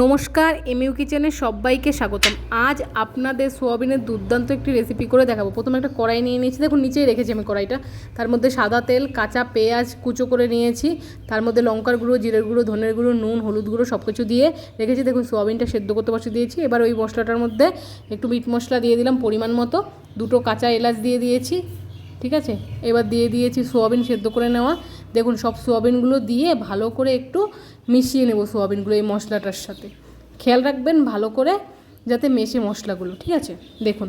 নমস্কার, এমইউ কিচেনে সবাইকে স্বাগতম। আজ আপনাদের সোয়াবিনের দুর্দান্ত একটি রেসিপি করে দেখাবো। প্রথমে একটা কড়াই নিয়ে নিয়েছি। দেখুন, নিচেই রেখেছি আমি কড়াইটা। তার মধ্যে সাদা তেল, কাঁচা পেঁয়াজ কুচো করে নিয়েছি। তার মধ্যে লঙ্কার গুঁড়ো, জিরের গুঁড়ো, ধনের গুঁড়ো, নুন, হলুদ গুঁড়ো সব কিছু দিয়ে রেখেছি। দেখুন, সোয়াবিনটা সেদ্ধ করতে বসে দিয়েছি। এবার ওই মশলাটার মধ্যে একটু মিট মশলা দিয়ে দিলাম পরিমাণ মতো। দুটো কাঁচা এলাচ দিয়ে দিয়েছি। ঠিক আছে? এবার দিয়ে দিয়েছি সোয়াবিন সেদ্ধ করে নেওয়া। দেখুন, সব সোয়াবিনগুলো দিয়ে ভালো করে একটু মিশিয়ে নেব সোয়াবিনগুলো এই মশলাটার সাথে। খেয়াল রাখবেন ভালো করে যাতে মেশে মশলাগুলো, ঠিক আছে? দেখুন।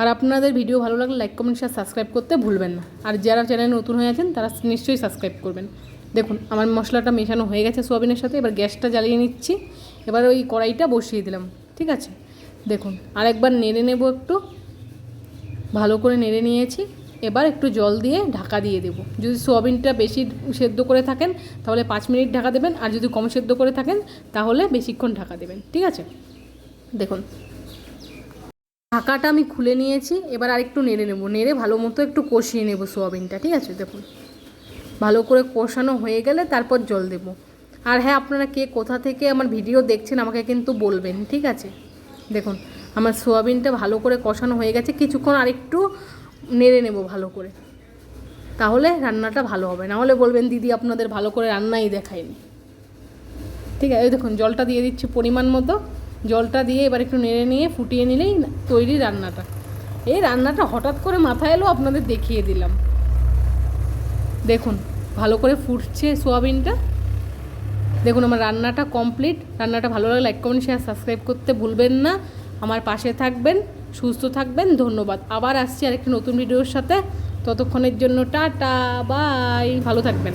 আর আপনাদের ভিডিও ভালো লাগলে লাইক, কমেন্ট শেয়ার সাবস্ক্রাইব করতে ভুলবেন না। আর যারা চ্যানেলে নতুন হয়ে আছেন, তারা নিশ্চয়ই সাবস্ক্রাইব করবেন। দেখুন, আমার মশলাটা মেশানো হয়ে গেছে সোয়াবিনের সাথে। এবার গ্যাসটা জ্বালিয়ে নিচ্ছি। এবার ওই কড়াইটা বসিয়ে দিলাম, ঠিক আছে? দেখুন, আরেকবার নেড়ে নেব একটু। ভালো করে নেড়ে নিয়েছি। এবার একটু জল দিয়ে ঢাকা দিয়ে দেব। যদি সোয়াবিনটা বেশি সেদ্ধ করে থাকেন, তাহলে পাঁচ মিনিট ঢাকা দেবেন। আর যদি কম সেদ্ধ করে থাকেন, তাহলে বেশিক্ষণ ঢাকা দেবেন। ঠিক আছে? দেখুন। ঢাকাটা আমি খুলে নিয়েছি। এবার আরেকটু নেড়ে নেব। নেড়ে ভালো মতো একটু কষিয়ে নেব সোয়াবিনটা। ঠিক আছে? দেখুন। ভালো করে কষানো হয়ে গেলে তারপর জল দেব। আর হ্যাঁ আপনারা কে কোথা থেকে আমার ভিডিও দেখছেন, আমাকে কিন্তু বলবেন। ঠিক আছে? দেখুন, আমার সোয়াবিনটা ভালো করে কষানো হয়ে গেছে। কিছুক্ষণ আরেকটু নেড়ে নেব ভালো করে। তাহলে রান্নাটা ভালো হবে। না হলে বলবেন, দিদি, আপনাদের ভালো করে রান্নাই দেখায়নি। ঠিক আছে? দেখুন, জলটা দিয়ে দিচ্ছি পরিমাণ মতো। জলটা দিয়ে এবার একটু নেড়ে নিয়ে ফুটিয়ে নিলেই তৈরি রান্নাটা। এই রান্নাটা হঠাৎ করে মাথায় এলো, আপনাদের দেখিয়ে দিলাম। দেখুন, ভালো করে ফুটছে সোয়াবিনটা। দেখুন, আমার রান্নাটা কমপ্লিট। রান্নাটা ভালো লাগলে লাইক, কমেন্ট, শেয়ার, সাবস্ক্রাইব করতে ভুলবেন না। আমার পাশে থাকবেন। সুস্থ থাকবেন, ধন্যবাদ। আবার আসছি আরেকটি নতুন ভিডিওর সাথে। ততক্ষণের জন্য টাটা, বাই, ভালো থাকবেন।